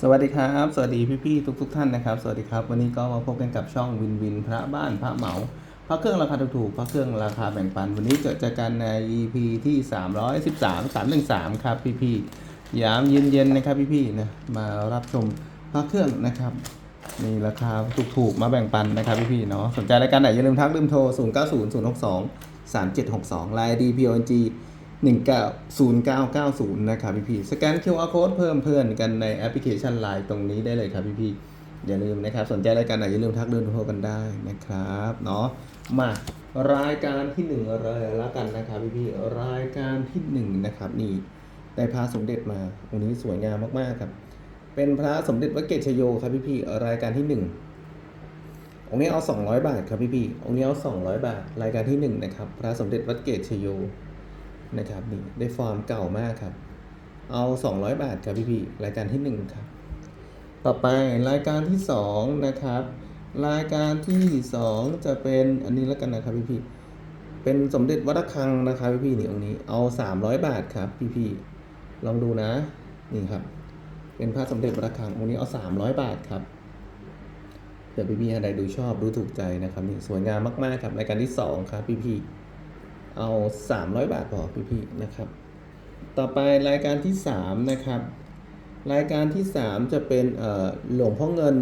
สวัสดีครับ สวัสดีพี่ๆทุก ๆ ท่านนะครับ สวัสดีครับ วันนี้ก็มาพบกันกับช่องวินวินพระบ้านพระเหมาพระเครื่องราคาถูกๆพระเครื่องราคาแบ่งปัน วันนี้เจอเจอกันใน EP ที่ 313 313 ครับพี่ๆยามเย็นๆนะครับพี่ๆนะมารับชมพระเครื่องนะครับมีราคาถูกๆมาแบ่งปันนะครับพี่ๆเนาะสนใจรายการไหนอย่าลืมทักลืมโทร 0 9 0 0 6 2 3 7 6 2ไลน์ DPONG 190990 นะครับพี่พี่สแกน QR code เพิ่มเพื่อนกันในแอปพลิเคชัน Line ตรงนี้ได้เลยครับพี่พี่อย่าลืมนะครับ สนใจรายการไหนอย่าลืมทักเดินโทรกันได้นะครับเนาะมารายการที่หนึ่งเลยแล้วกันนะครับพี่พี่รายการที่หนึ่งนะครับนี่ได้พระสมเด็จมาองค์นี้สวยงามมากๆครับ เป็นพระสมเด็จวัดเกตชโยครับพี่พี่รายการที่หนึ่งองค์นี้เอา 200 บาทครับพี่พี่องค์นี้เอา 200 บาท รายการที่ 1 นะครับ พระสมเด็จวัดเกตชโย นะครับนี่ได้ฟอร์มเก่ามากครับ เอา 200 บาทครับพี่พี่รายการที่ 1 ครับ ต่อไปรายการที่ 2 นะครับ รายการที่ 2 จะเป็นอันนี้แล้วกันนะครับพี่พี่เป็นสมเด็จวัดระฆังนะครับพี่พี่นี่องค์นี้เอา 300 บาทครับพี่พี่ลองดูนะนี่ครับ เป็นพระสมเด็จวัดระฆังองค์นี้เอา 300 บาทครับเดี๋ยวพี่ๆท่านใดดูชอบดูถูกใจนะครับนี่สวยงามมากๆครับรายการที่ 2 ครับพี่ๆ เอา 300 บาทพอพี่ๆนะครับ ต่อไปรายการที่ 3 นะครับ รายการที่ 3 จะเป็นหลวงพ่อเงิน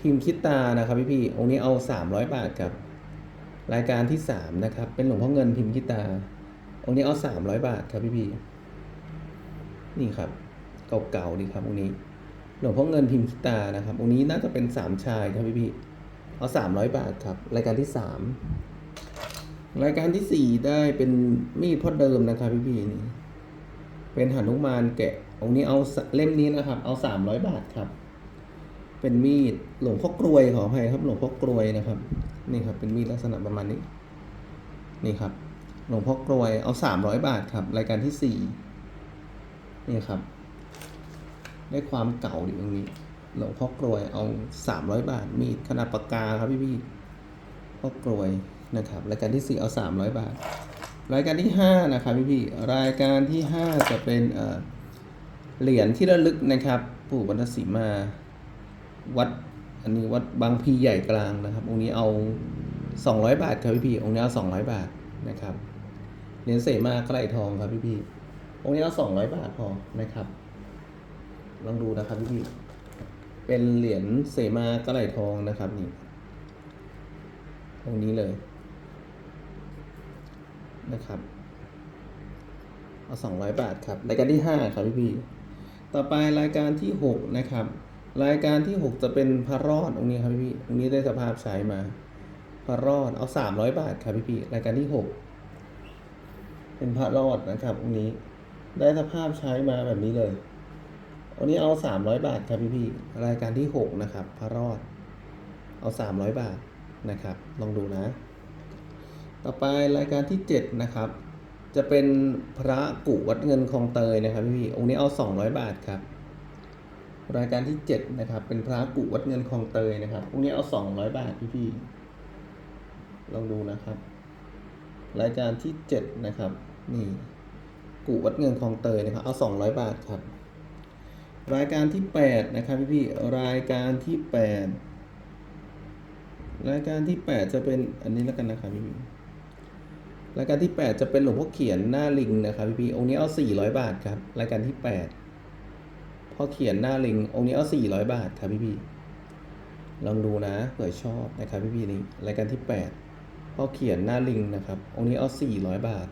พิมพ์คิดตานะครับพี่ๆองค์นี้เอา 300 บาทครับ รายการที่ 3 นะครับ เป็นหลวงพ่อเงินพิมพ์คิดตา องค์นี้เอา 300 บาทครับพี่ๆนี่ครับเก่าๆดีครับองค์นี้ หลวงพ่อเงินพิมพ์คิตานะครับองค์นี้น่าจะเป็นสามชายครับพี่พี่ๆเอาสามร้อยบาทครับ รายการที่สาม รายการที่สี่ได้เป็นมีดพ่อเดิมนะครับพี่พี่นี่เป็นหนุมานแกะองนี้เอาเล่มนี้นะครับ เอาสามร้อยบาทครับ เป็นมีดหลวงพ่อกรวยขออภัยครับหลวงพ่อกรวยนะครับ นี่ครับ เป็นมีดลักษณะประมาณนี้ นี่ครับ หลวงพ่อกรวยเอาสามร้อยบาทครับ รายการที่สี่นี่ครับ ได้ความเก่าอยู่ตรงนี้ หลวงพ่อกรวยเอาสามร้อยบาทมีดขนาดปากกาครับพี่พี่พ่อกรวย นะครับรายการที่สี่เอาสามร้อยบาท รายการที่ห้านะครับพี่พี่รายการที่ห้าจะเป็นเหรียญที่ระลึกนะครับ ปู่บรรณสีมาวัดอันนี้วัดบางพีใหญ่กลางนะครับ องค์นี้เอาสองร้อยบาทครับพี่พี่องค์นี้เอาสองร้อยบาทนะครับเหรียญเสมาใกล้ทองครับพี่พี่องค์นี้เอาสองร้อยบาทพอนะครับลองดูนะครับพี่พี่เป็นเหรียญเสมากระไหลทองนะครับนี่ตรงนี้เลย นะครับ เอาสองร้อยบาทครับ รายการที่ห้าครับพี่พี่ต่อไปรายการที่หกนะครับ รายการที่หกจะเป็นพระรอดตรงนี้ครับพี่พี่ตรงนี้ได้สภาพใช้มา พระรอดเอาสามร้อยบาทครับพี่พี่รายการที่หกเป็นพระรอดนะครับตรงนี้ได้สภาพใช้มาแบบนี้เลยวันนี้เอาสามร้อยบาทครับพี่พี่รายการที่หกนะครับ พระรอด เอาสามร้อยบาทนะครับ ลองดูนะ ต่อไปรายการที่เจ็ดนะครับ จะเป็นพระกุวัดเงินคลองเตยนะครับพี่ๆองค์นี้เอาสองร้อยบาทครับ รายการที่เจ็ดนะครับ เป็นพระกุวัดเงินคลองเตยนะครับองค์นี้เอาสองร้อยบาทพี่พี่ๆลองดูนะครับ รายการที่เจ็ดนะครับ นี่กุวัดเงินคลองเตยนะครับ เอาสองร้อยบาทครับ รายการที่ 8 นะครับพี่พี่ๆรายการที่ 8 รายการที่ 8 จะเป็นอันนี้แล้วกันนะครับพี่พี่ รายการที่ 8 จะเป็นหลวงพ่อเขียนหน้าลิงนะครับพี่พี่องค์นี้เอา 400 บาทครับ รายการที่ 8พ่อเขียนหน้าลิง องค์นี้เอา 400 บาทครับพี่พี่ลองดูนะเผื่อชอบนะครับพี่พี่นี่รายการที่ 8พ่อเขียนหน้าลิงนะครับ องค์นี้เอา 400 บาท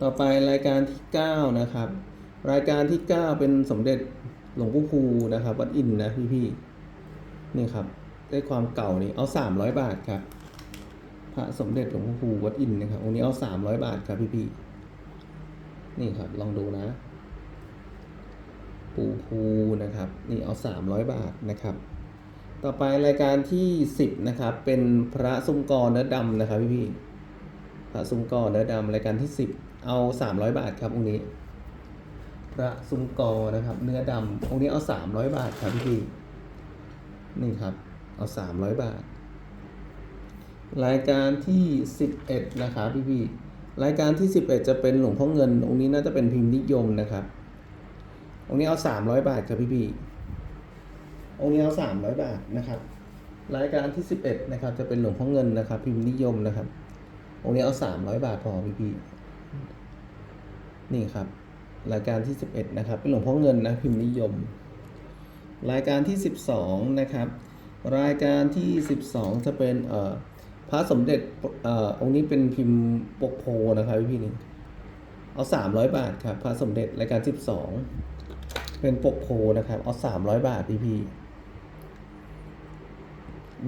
ต่อไปรายการที่ 9 นะครับ รายการที่ 9 เป็นสมเด็จหลวงปู่ภูนะครับ วัดอินนะพี่พี่นี่ครับได้ความเก่านี่เอา 300 บาทครับ พระสมเด็จหลวงปู่ภูวัดอินนะครับองค์นี้เอา300บาทครับพี่พี่นี่ครับลองดูนะ ปู่ภูนะครับ นี่เอา300บาทนะครับ ต่อไปรายการที่10นะครับ เป็นพระซุ้มกอเนื้อดำนะครับพี่พี่พระซุ้มกอเนื้อดำรายการที่10เอา300บาทครับองค์นี้ พระซุ้มกอนะครับ เนื้อดำองค์นี้เอาสามร้อยบาทครับพี่พี่นี่ครับ เอาสามร้อยบาท รายการที่สิบเอ็ดนะครับพี่พี่รายการที่สิบเอ็ดจะเป็นหลวงพ่อเงิน องค์นี้น่าจะเป็นพิมพ์นิยมนะครับ องค์นี้เอาสามร้อยบาทครับพี่พี่องค์นี้เอาสามร้อยบาทนะครับ รายการที่สิบเอ็ดนะครับ จะเป็นหลวงพ่อเงินนะครับ พิมพ์นิยมนะครับ องค์นี้เอาสามร้อยบาทพอพี่พี่นี่ครับ รายการที่สิบเอ็ดนะครับ เป็นหลวงพ่อเงินนะพิมพ์นิยม รายการที่สิบสองนะครับ รายการที่สิบสองจะเป็นเอ่อ พระสมเด็จเอ่อองค์นี้เป็นพิมพ์ปกโพนะครับพี่พี่นี่เอาสามร้อยบาทครับพระสมเด็จรายการสิบสองเป็นปกโพนะครับ เอาสามร้อยบาทพี่พี่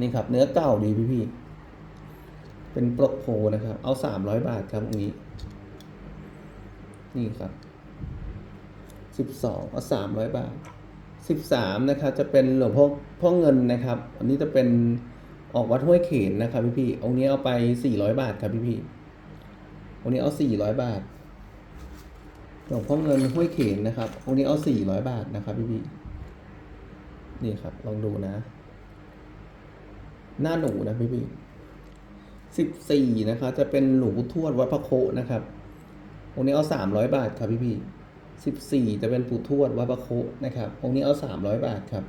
นี่ครับ เนื้อเก่าดีพี่พี่เป็นปกโพนะครับ เอาสามร้อยบาทครับตรงนี้ นี่ครับสิบสองเอาสามร้อยบาทสิบสามนะครับ จะเป็นหลวงพ่อพ่อเงินนะครับ อันนี้จะเป็น ออกวัดห้วยเขนนะครับพี่พี่องค์นี้เอาไปสี่ร้อยบาทครับพี่พี่องค์นี้เอาสี่ร้อยบาทหลวงพ่อเงินห้วยเขนนะครับองค์นี้เอาสี่ร้อยบาทนะครับพี่พี่นี่ครับ ลองดูนะ หน้าหนูนะพี่พี่สิบสี่นะครับจะเป็นหลวงปู่ทวดวัดพระโคนะครับองค์นี้เอาสามร้อยบาทครับพี่พี่สิบสี่จะเป็นปู่ทวดวัดพระโคนะครับองค์นี้เอาสามร้อยบาทครับ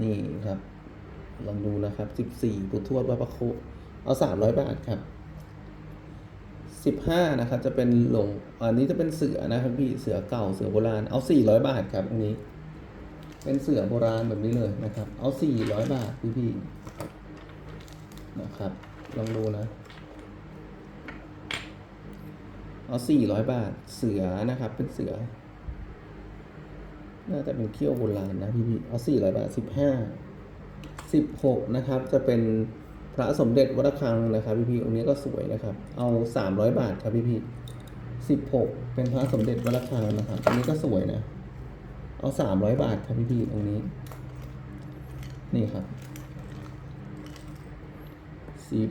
นี่ครับ ลองดูนะครับสิบสี่ปู่ทวดวัดพระโคเอาสามร้อยบาทครับสิบห้านะครับ จะเป็นหลงอันนี้จะเป็นเสือนะครับพี่เสือเก่าเสือโบราณเอาสี่ร้อยบาทครับอันนี้ เป็นเสือโบราณแบบนี้เลยนะครับ เอาสี่ร้อยบาทพี่พี่นะครับ ลองดูนะเอาสี่ร้อยบาทเสือนะครับ เป็นเสือ น่าจะเป็นเขี้ยวโบราณนะพี่พี่เอาสี่ร้อยบาทสิบห้า สิบหกนะครับ จะเป็นพระสมเด็จวัดระฆังนะครับพี่พี่องค์นี้ก็สวยนะครับ เอาสามร้อยบาทครับพี่พี่สิบหกเป็นพระสมเด็จวัดระฆังนะครับอันนี้ก็สวยนะ เอาสามร้อยบาทครับพี่พี่ตรงนี้ นี่ครับสิบ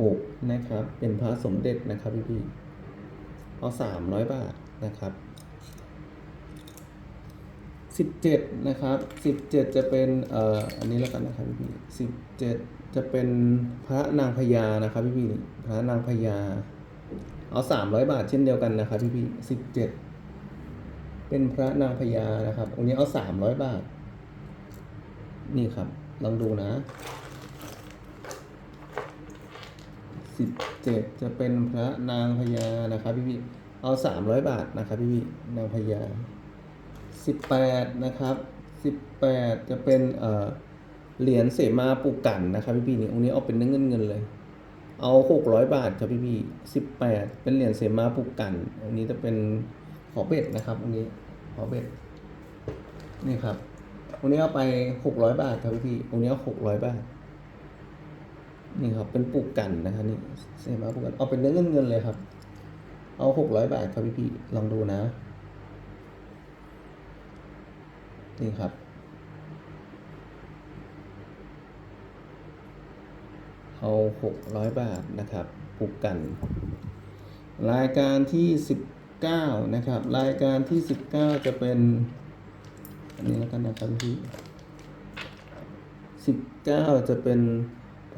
หกนะครับ เป็นพระสมเด็จนะครับพี่พี่เอาสามร้อยบาทนะครับ สิบเจ็ดนะครับสิบเจ็ดจะเป็นเอ่ออันนี้แล้วกันนะครับพี่พี่สิบเจ็ดจะเป็นพระนางพญานะครับพี่พี่พระนางพญาเอาสามร้อยบาทเช่นเดียวกันนะครับพี่พี่สิบเจ็ดเป็นพระนางพญานะครับองค์นี้เอาสามร้อยบาท นี่ครับลองดูนะสิบเจ็ดจะเป็นพระนางพญานะครับพี่พี่เอาสามร้อยบาทนะครับพี่พี่นางพญา สิบแปดนะครับสิบแปดจะเป็นเหรียญเสมาปุกันนะครับพี่พี่นี่องค์นี้เอาเป็นเงินเงินเลย เอาหกร้อยบาทครับพี่พี่สิบแปดเป็นเหรียญเสมาปุกันองค์นี้จะเป็นขอเบ็ดนะครับองค์นี้ขอเบ็ดนี่ครับองค์นี้เอาไปหกร้อยบาทครับพี่พี่องค์นี้เอาหกร้อยบาทนี่ครับเป็นปุกันนะครับนี่เสมาปุกันเอาเป็นเนื้อเงินเงินเลยครับเอาหกร้อยบาทครับพี่พี่ลองดูนะ นี่ครับ เอาหกร้อยบาทนะครับปลูกกัน รายการที่สิบเก้านะครับ รายการที่สิบเก้าจะเป็น อันนี้แล้วกันนะครับพี่สิบเก้าจะเป็น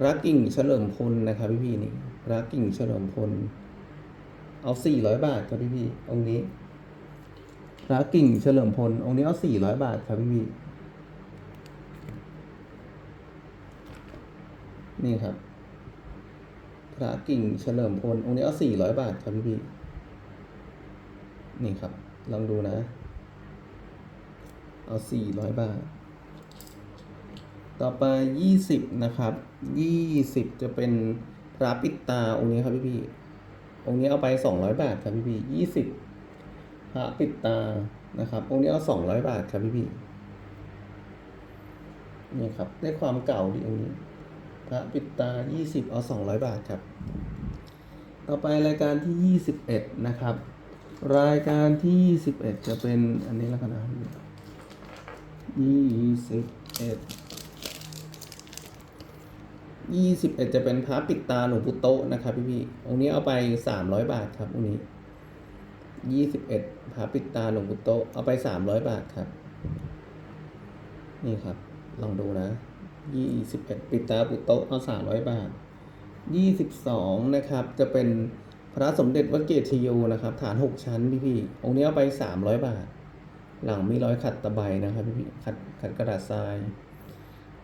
ระกิ่งเฉลิมพลนะครับพี่พี่นี่ระกิ่งเฉลิมพล เอาสี่ร้อยบาทครับพี่พี่องค์นี้ พระกิ่งเฉลิมพล องค์นี้เอาสี่ร้อยบาทครับพี่พี่นี่ครับ พระกิ่งเฉลิมพล องค์นี้เอาสี่ร้อยบาทครับพี่พี่นี่ครับ ลองดูนะ เอาสี่ร้อยบาท ต่อไปยี่สิบนะครับยี่สิบจะเป็นพระปิดตาองค์นี้ครับพี่พี่องค์นี้เอาไปสองร้อยบาทครับพี่พี่ยี่สิบ พระปิดตานะครับองค์นี้เอาสองร้อยบาทครับพี่พี่นี่ครับได้ความเก่าดีองค์นี้ พระปิดตายี่สิบเอาสองร้อยบาทครับ ต่อไปรายการที่ยี่สิบเอ็ดนะครับ รายการที่ยี่สิบเอ็ดจะเป็นอันนี้แล้วกันนะยี่สิบเอ็ดยี่สิบเอ็ดจะเป็นพระปิดตาหลวงปู่โตะนะครับพี่พี่องค์นี้เอาไปสามร้อยบาทครับองค์นี้ ยี่สิบเอ็ดพระปิดตาหลวงปู่โตเอาไปสามร้อยบาทครับ นี่ครับ ลองดูนะยี่สิบเอ็ดปิดตาปุโตเอาสามร้อยบาทยี่สิบสองนะครับ จะเป็นพระสมเด็จวัดเกตชโยนะครับ ฐานหกชั้นพี่พี่องค์นี้เอาไปสามร้อยบาท หลังมีร้อยขัดตะไบนะครับพี่พี่ขัดขัดกระดาษทราย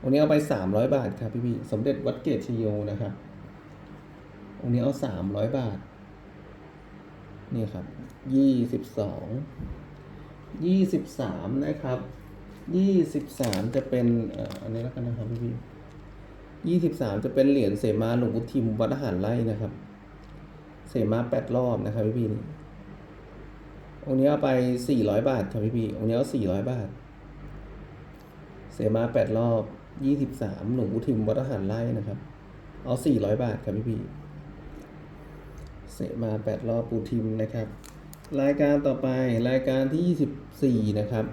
องค์นี้เอาไปสามร้อยบาทครับพี่พี่สมเด็จวัดเกตชโยนะครับองค์นี้เอาสามร้อยบาท นี่ครับยี่สิบสองยี่สิบสามนะครับยี่สิบสามจะเป็นเอ่ออันนี้แล้วกันนะครับพี่พี่ยี่สิบสามจะเป็นเหรียญเสมาหลวงพุทิมวัดอาหารไร่นะครับ เสมาแปดรอบนะครับพี่พี่นี่องค์นี้เอาไปสี่ร้อยบาทครับพี่พี่องค์นี้เอาสี่ร้อยบาท เสมาแปดรอบยี่สิบสามหลวงพุทิมวัดอาหารไร่นะครับ เอาสี่ร้อยบาทครับพี่พี่ เสมาแปดรอบปูทิมนะครับ รายการต่อไปรายการที่ยี่สิบสี่นะครับ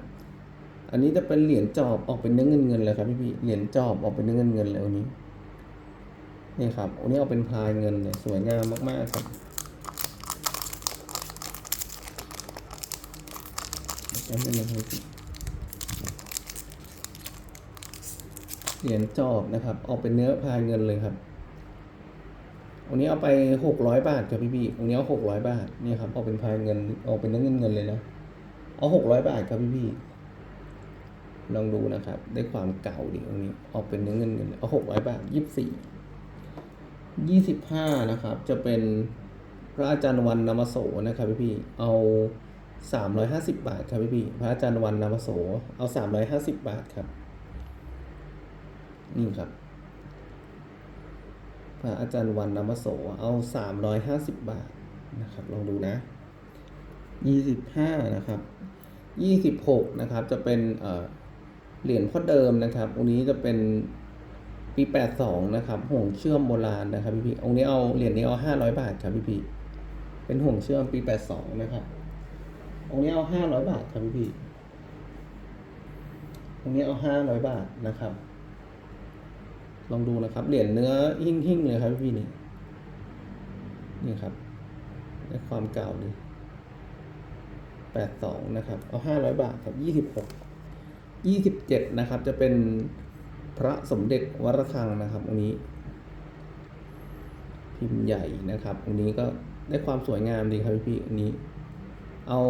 อันนี้จะเป็นเหรียญจอบออกเป็นเนื้อเงินเงินเลยครับพี่พี่เหรียญจอบออกเป็นเนื้อเงินเงินเลยอันนี้นี่ครับอันนี้เอาเป็นพายเงินเลยสวยงามมาก ๆ ครับจำเป็นนะครับพี่เหรียญจอบนะครับ ออกเป็นเนื้อพายเงินเลยครับ อันนี้เอาไปหกร้อยบาทครับพี่พี่อันนี้เอาหกร้อยบาทนี่ครับออกเป็นพายเงินออกเป็นเนื้อเงินเงินเลยนะเอาหกร้อยบาทครับพี่พี่ลองดูนะครับได้ความเก่าดีตรงนี้ออกเป็นเนื้อเงินเงินเอาหกร้อยบาทยี่สิบสี่ยี่สิบห้านะครับ จะเป็นพระอาจารย์วันนามโสนะครับพี่พี่เอาสามร้อยห้าสิบบาทครับพี่พี่พระอาจารย์วันนามโสเอาสามร้อยห้าสิบบาทครับนี่ครับ ระอาจารย์วันนามโสเอาสามร้อยห้าสิบบาทนะครับลองดูนะยี่สิบห้านะครับยี่สิบหกนะครับ จะเป็นเหรียญพ่อเดิมนะครับองค์นี้จะเป็นปีแปดสองนะครับห่วงเชื่อมโบราณนะครับพี่พี่องค์นี้เอาเหรียญนี้เอาห้าร้อยบาทครับพี่พี่เป็นห่วงเชื่อมปีแปดสองนะครับองค์นี้เอาห้าร้อยบาทครับพี่พี่องค์นี้เอาห้าร้อยบาทนะครับ ลองดูนะครับ เหรียญเนื้อหิ่งหิ่งๆเลยครับพี่พี่นี่นี่ครับได้ความเก่าดีแปดสองนะครับ เอาห้าร้อยบาทครับยี่สิบหกยี่สิบเจ็ดนะครับ จะเป็นพระสมเด็จวรคังนะครับองค์นี้ พิมพ์ใหญ่นะครับองค์นี้ก็ได้ความสวยงามดีครับพี่พี่อันนี้ เอา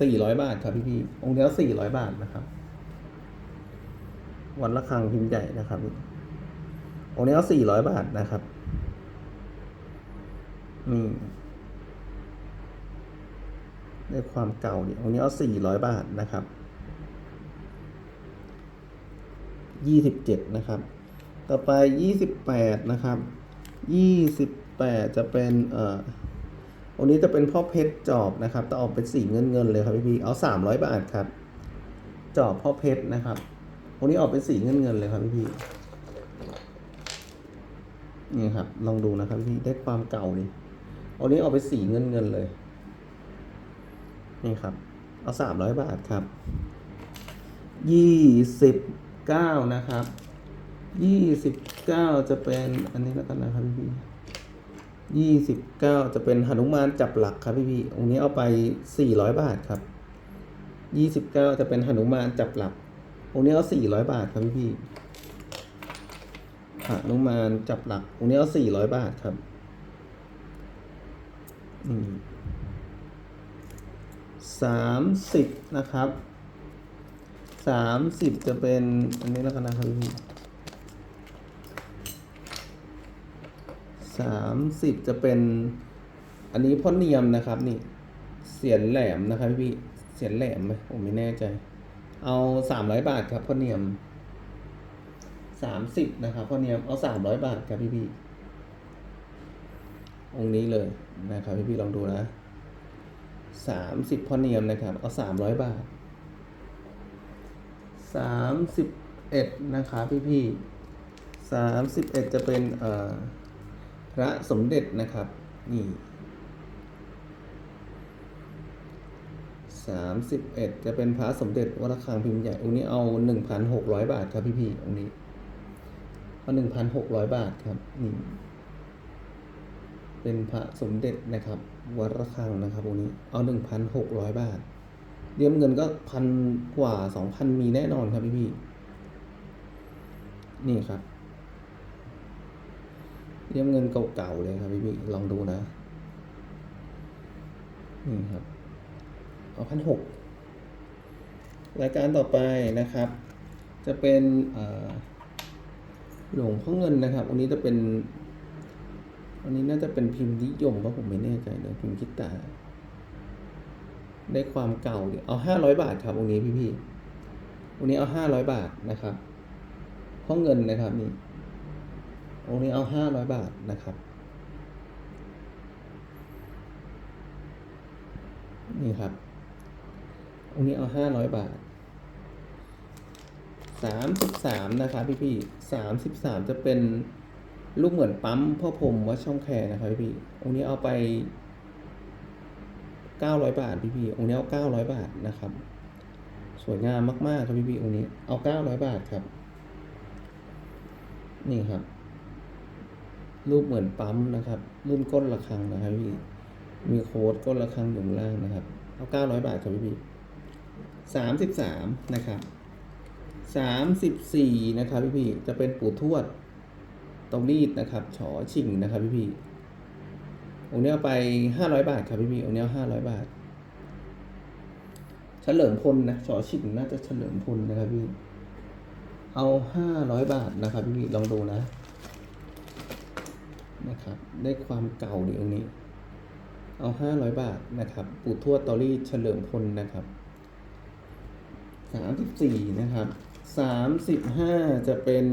สี่ร้อยบาทครับพี่พี่องค์นี้สี่ร้อยบาทนะครับ วันละครังพิมพ์ใหญ่นะครับ องค์นี้เอาสี่ร้อยบาทนะครับ นี่ได้ความเก่าดีองค์นี้เอาสี่ร้อยบาทนะครับยี่สิบเจ็ดนะครับ ต่อไปยี่สิบแปดนะครับยี่สิบแปดจะเป็นเอ่อวันนี้จะเป็นพ่อเพชรจอบนะครับจะออกเป็นสีเงินเงินเลยครับพี่พี่เอาสามร้อยบาทครับ จอบพ่อเพชรนะครับวันนี้ออกเป็นสีเงินเงินเลยครับพี่พี่ นี่ครับ ลองดูนะครับพี่ได้ความเก่าดิวันนี้ออกเป็นสีเงินเงินเลย นี่ครับ เอาสามร้อยบาทครับยี่สิบเก้านะครับยี่สิบเก้าจะเป็นอันนี้แล้วกันนะครับพี่พี่ยี่สิบเก้าจะเป็นหนุมานจับหลักครับพี่พี่องค์นี้เอาไปสี่ร้อยบาทครับยี่สิบเก้าจะเป็นหนุมานจับหลักองค์นี้เอาสี่ร้อยบาทครับพี่พี่ หนุมานจับหลักองค์นี้เอาสี่ร้อยบาทครับ อืมสามสิบนะครับสามสิบจะเป็น อันนี้แล้วกันนะครับพี่สามสิบจะเป็น อันนี้พ่อเนียมนะครับ นี่ เสียนแหลมนะครับพี่เสียนแหลมไหมผมไม่แน่ใจ เอาสามร้อยบาทครับพ่อเนียม สามสิบนะครับพ่อเนียมเอาสามร้อยบาทครับพี่พี่องค์นี้เลยนะครับพี่พี่ลองดูนะสามสิบพ่อเนียมนะครับ เอาสามร้อยบาทสามสิบเอ็ดนะครับพี่พี่สามสิบเอ็ดจะเป็นเอ่อพระสมเด็จนะครับ นี่สามสิบเอ็ดจะเป็นพระสมเด็จวัดระฆังพิมพ์ใหญ่องค์นี้เอาหนึ่งพันหกร้อยบาทครับพี่พี่องค์นี้ หนึ่งพันหกร้อยบาทครับนี่เป็นพระสมเด็จนะครับ วัดระฆังนะครับองค์นี้เอาหนึ่งพันหกร้อยบาทเรียมเงินก็พันกว่าสองพันมีแน่นอนครับพี่พี่นี่ครับเรียมเงินเก่าๆเลยครับพี่พี่ลองดูนะนี่ครับเอาพันหกรายการต่อไปนะครับ จะเป็นเอ่อ หลวงพ่อเงินนะครับ อันนี้จะเป็น อันนี้น่าจะเป็นพิมพ์นิยมเพราะผมไม่แน่ใจเลยพิมพ์คิดตาได้ความเก่าเดี๋ยวเอาห้าร้อยบาทครับองค์นี้พี่พี่ๆองค์นี้เอาห้าร้อยบาทนะครับห้องเงินนะครับนี่องค์นี้เอาห้าร้อยบาทนะครับ นี่ครับองค์นี้เอาห้าร้อยบาท สามสิบสามนะครับพี่พี่สามสิบสามจะเป็นรูปเหมือนปั๊มพ่อพรหมวัดช่องแคนะครับพี่พี่องค์นี้เอาไปเก้าร้อยบาทพี่พี่องค์นี้เอาเก้าร้อยบาทนะครับ สวยงามมากๆครับพี่พี่องค์นี้เอาเก้าร้อยบาทครับ นี่ครับ รูปเหมือนปั๊มนะครับ รุ่นก้นระฆังนะครับพี่มีโค้ดก้นระฆังอยู่ข้างล่างนะครับ เอาเก้าร้อยบาทครับพี่พี่สามสิบสามนะครับ สามสิบสี่นะครับพี่พี่จะเป็นปู่ทวดตรงรีดนะครับฉอชิงนะครับพี่พี่องค์นี้เอาไปห้าร้อยบาทครับพี่พี่องค์นี้ห้าร้อยบาท เฉลิมพลนะฉอชิงน่าจะเฉลิมพลนะครับพี่ เอาห้าร้อยบาทนะครับพี่พี่ลองดูนะ นะครับ ได้ความเก่าดีองค์นี้ เอาห้าร้อยบาทนะครับ ปู่ทวดตอรี่เฉลิมพลนะครับสามสิบสี่นะครับ สามสิบห้าจะเป็น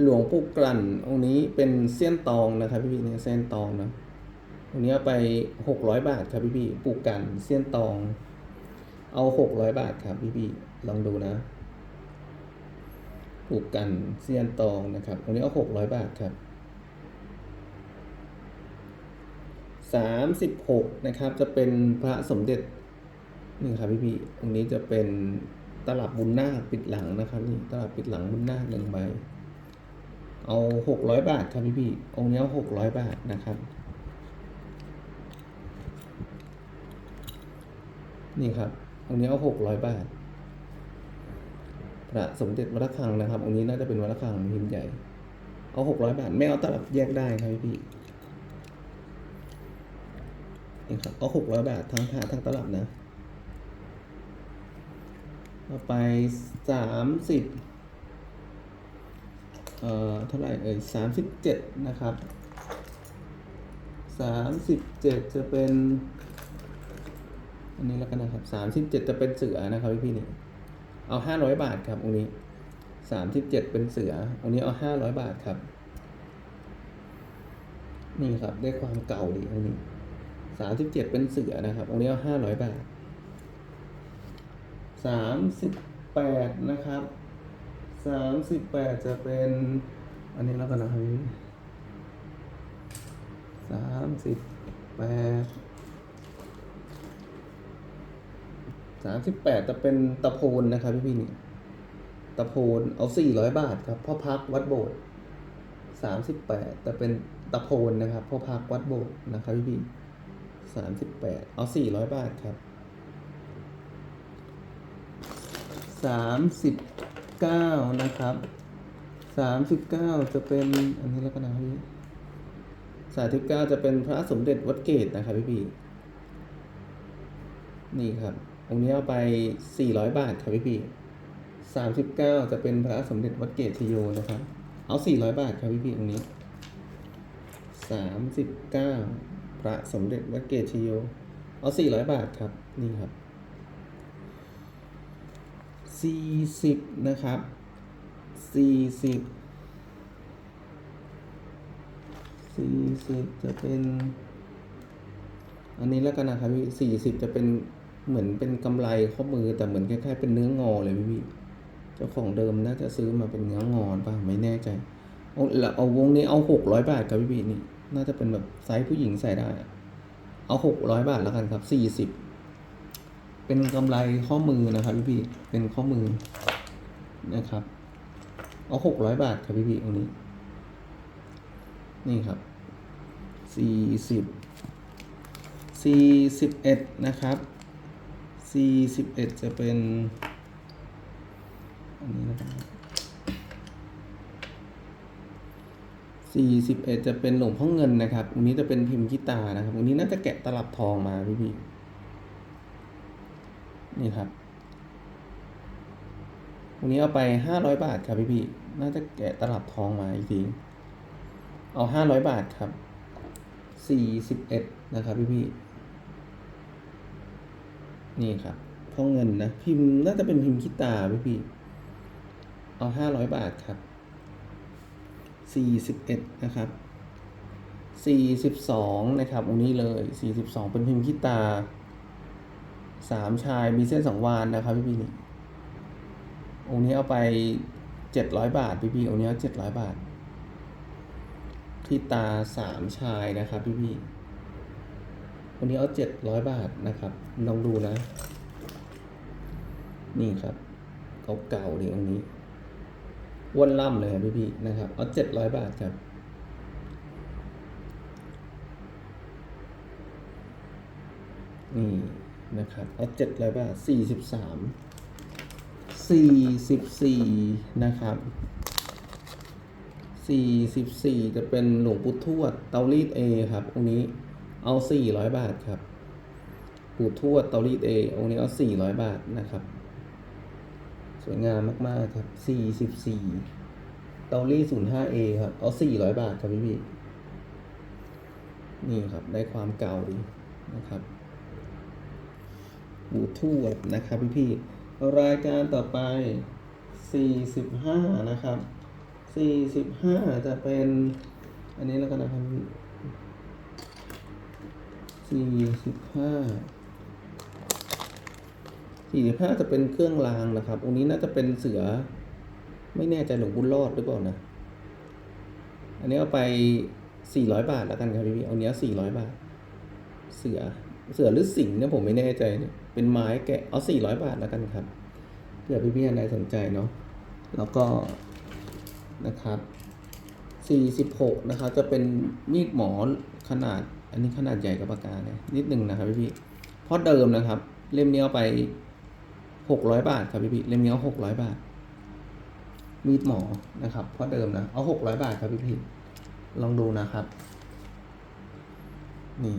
หลวงปู่กลั่นองค์นี้เป็นเส้นตองนะครับพี่พี่เนี่ยเส้นตองนะองค์นี้เอาไปหกร้อยบาทครับพี่พี่ปู่กลั่นเส้นตอง เอาหกร้อยบาทครับพี่พี่ลองดูนะปู่กลั่นเส้นตองนะครับองค์นี้เอาหกร้อยบาทครับสามสิบหกนะครับจะเป็นพระสมเด็จนี่ครับพี่พี่องค์นี้จะเป็น ตลับบุญนาคปิดหลังนะครับนี่ตลับปิดหลังบุญนาคหนึ่งใบ เอาหกร้อยบาทครับพี่พี่องค์นี้เอาหกร้อยบาทนะครับ นี่ครับองค์นี้เอาหกร้อยบาทพระสมเด็จวัดระฆังนะครับองค์นี้น่าจะเป็นวัดขังพิมพ์ใหญ่ เอาหกร้อยบาท ไม่เอาตลับแยกได้ครับพี่พี่นี่ครับเอาหกร้อยบาททั้งพระทั้งตลับนะ ต่อไปสามสิบเอ่อเท่าไหร่เอ่ยสามสิบเจ็ดนะครับสามสิบเจ็ดจะเป็น อันนี้แล้วกันนะครับสามสิบเจ็ดจะเป็นเสือนะครับพี่พี่นี่เอาห้าร้อยบาทครับองค์นี้สามสิบเจ็ดเป็นเสือองค์นี้เอาห้าร้อยบาทครับ นี่ครับได้ความเก่าดีองค์นี้สามสิบเจ็ดเป็นเสือนะครับองค์นี้เอาห้าร้อยบาท สามสิบแปดนะครับสามสิบแปดจะเป็น อันนี้แล้วกันนะครับสามสิบแปดสามสิบแปดจะเป็นตะโพนนะครับพี่พี่นี่ตะโพนเอาสี่ร้อยบาทครับพ่อพักวัดโบสถ์สามสิบแปดจะเป็นตะโพนนะครับพ่อพักวัดโบสถ์นะครับพี่พี่สามสิบแปดเอาสี่ร้อยบาทครับ สามสิบเก้านะครับสามสิบเก้าจะเป็นอันนี้แล้วกันนะพี่สามสิบเก้าจะเป็นพระสมเด็จวัดเกตนะครับพี่พี่นี่ครับองค์นี้เอาไปสี่ร้อยบาทครับพี่พี่สามสิบเก้าจะเป็นพระสมเด็จวัดเกตชโยนะครับ เอาสี่ร้อยบาทครับพี่พี่องค์นี้สามสิบเก้าพระสมเด็จวัดเกตชโย เอาสี่ร้อยบาทครับ นี่ครับ สี่สิบนะครับสี่สิบสี่สิบจะเป็น อันนี้แล้วกันนะครับพี่สี่สิบจะเป็นเหมือนเป็นกำไรข้อมือแต่เหมือนคล้ายๆเป็นเนื้องอเลยพี่พี่เจ้าของเดิมน่าจะซื้อมาเป็นเนื้องอป่ะไม่แน่ใจ เอาแล้วเอาวงนี้เอาหกร้อยบาทครับพี่พี่นี่ น่าจะเป็นแบบไซส์ผู้หญิงใส่ได้ เอาหกร้อยบาทแล้วกันครับสี่สิบ เป็นกำไรข้อมือนะครับพี่พี่เป็นข้อมือนะครับเอาหกร้อยบาทครับพี่พี่ตรงนี้ นี่ครับสี่สิบสี่สิบเอ็ดนะครับสี่สิบเอ็ดจะเป็นอันนี้นะครับสี่สิบเอ็ดจะเป็นหลวงพ่อเงินนะครับอันนี้จะเป็นพิมพ์กีตานะครับอันนี้น่าจะแกะตลับทองมาพี่พี่ นี่ครับวันนี้เอาไปห้าร้อยบาทครับพี่พี่น่าจะแกะตลับทองมาอีกทีเอาห้าร้อยบาทครับสี่สิบเอ็ดนะครับพี่พี่นี่ครับทองเงินนะพิมพ์น่าจะเป็นพิมพ์คิตาพี่พี่เอาห้าร้อยบาทครับสี่สิบเอ็ดนะครับสี่สิบสองนะครับองนี้เลยสี่สิบสองเป็นพิมพ์คิตา สามชายมีเส้นสองวานนะครับพี่พี่นี่องค์นี้เอาไปเจ็ดร้อยบาทพี่พี่องค์นี้เจ็ดร้อยบาท ที่ตาสามชายนะครับพี่พี่วันนี้เอาเจ็ดร้อยบาทนะครับลองดูนะ นี่ครับเก่าๆเลยองค์นี้อวนล่ำเลยครับพี่พี่นะครับ เอาเจ็ดร้อยบาทครับนี่ นะครับเอาเจ็ดร้อยบาทสี่สิบสามสี่สิบสี่นะครับสี่สิบสี่จะเป็นหลวงปู่ทวดเตารีดเอครับองค์นี้เอาสี่ร้อยบาทครับปู่ทวดเตารีดเอองค์นี้เอาสี่ร้อยบาทนะครับ สวยงามมากๆครับสี่สิบสี่เตารีดศูนย์ห้าเอครับเอาสี่ร้อยบาทครับพี่พี่นี่ครับได้ความเก่าดีนะครับ ปู่ทวดนะครับพี่พี่รายการต่อไป 45 นะครับ 45 จะเป็น อันนี้แล้วกันนะครับ 45 45 จะเป็นเครื่องรางนะครับ องค์นี้น่าจะเป็นเสือ ไม่แน่ใจหลวงบุญรอดหรือเปล่านะ อันนี้เอาไป 400 บาทแล้วกันครับพี่พี่เอาเนี้ย400 บาท เสือ เสือหรือสิงห์เนี่ยผมไม่แน่ใจเนี่ยเป็นไม้แกะเอา400บาทแล้วกันครับเผื่อพี่ๆท่านใดสนใจเนาะแล้วก็นะครับ46นะครับจะเป็นมีดหมอขนาด อันนี้ขนาดใหญ่กับปากกาเนี่ยนิดหนึ่งนะครับพี่ๆเพราะเดิมนะครับ เล่มนี้เอาไป600บาทครับพี่ๆเล่มนี้เอา600บาท มีดหมอนะครับเพราะเดิมนะเอา600บาทครับพี่ๆลองดูนะครับนี่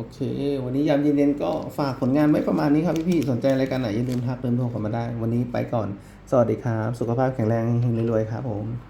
โอเค วันนี้ยามเย็นๆก็ฝากผลงานไว้ประมาณนี้ครับพี่ๆสนใจรายการไหนอย่าลืมทักเพิ่มโทรเข้ามาได้ วันนี้ไปก่อน สวัสดีครับ สุขภาพแข็งแรงเฮงๆรวยๆครับผม